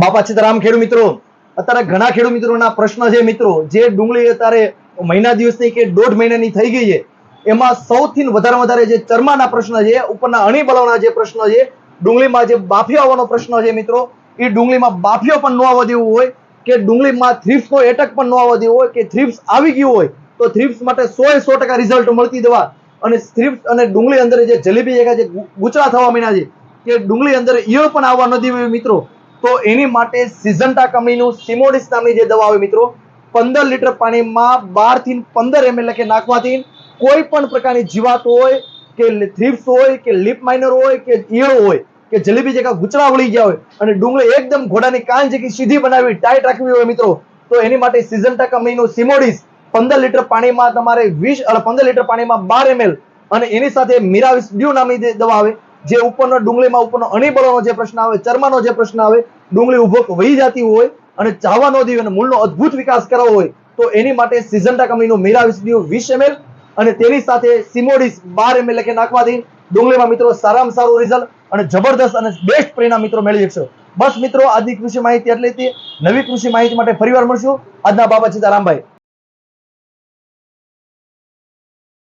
બાપા સીતારામ ખેડૂત મિત્રો, અત્યારે ઘણા ખેડૂત મિત્રોના પ્રશ્ન છે મિત્રો, જે ડુંગળી અત્યારે મહિના દિવસની કે દોઢ મહિનાની થઈ ગઈ છે, એમાં સૌથી વધારે વધારે જે ચરમાના પ્રશ્ન છે, ઉપરના અણી બળવાના જે પ્રશ્ન છે, ડુંગળીમાં જે બાફિયો આવવાનો પ્રશ્ન છે મિત્રો, એ ડુંગળીમાં બાફિયો પણ ન આવવા દેવું હોય, કે ડુંગળીમાં થ્રીપ્સનો એટક પણ ન આવવા દેવો હોય, કે થ્રિપ્સ આવી ગયું હોય, તો થ્રિપ્સ માટે સો એ સો ટકા રિઝલ્ટ મળતી દવા. અને થ્રિપ્સ અને ડુંગળી અંદર જે જલેબી જગ્યા જે ગુચરા થવા માંડ્યા છે, કે ડુંગળી અંદર ઈયળ પણ આવવા ન દેવી મિત્રો તો એની માટે સિઝન્ટા કંપનીનું સિમોડિસ નામની જે દવા આવે મિત્રો, પંદર લીટર પાણીમાં બારથી પંદર એમએલ લખે નાખવાથી કોઈ પણ પ્રકારની જીવાત હોય કે થ્રીપ્સ હોય કે લીપ માઇનર હોય કે ઈયળો હોય કે જલેબી જેવા ગુચરા વળી ગયા હોય અને ડુંગળી એકદમ ઘોડાની કાન જેવી સીધી બનાવી ટાઈટ રાખવી હોય મિત્રો, તો એની માટે સિઝન્ટા કંપનીનું સિમોડિસ પંદર લીટર પાણીમાં તમારે વીસ પંદર લીટર પાણીમાં બાર એમએલ અને એની સાથે મિરાવિસ ડ્યુ નામની દવા આવે જે ઉપરનો ડુંગળીમાં ઉપરનો અણીબળોનો જે પ્રશ્ન આવે, ચરમાનો જે પ્રશ્ન આવે, ડુંગળી ઊભો વહી જતી હોય અને ચાવા ન દેવી અને મૂળનો અદ્ભુત વિકાસ કરવો હોય, તો એની માટે સિઝન્ટા કંપનીનું મિરાવિસ ડ્યુ વીસ એમએલ અને તેની સાથે સિમોડિસ બાર એમએલ લખે નાખવાથી ડુંગળીમાં મિત્રો સારામાં સારું રિઝલ્ટ અને જબરદસ્ત અને બેસ્ટ પરિણામ મિત્રો મેળવી શકશો. બસ મિત્રો, આજની કૃષિ માહિતી એટલે હતી. નવી કૃષિ માહિતી માટે ફરીવાર મળશું. આજના બાબા સીતારામભાઈ.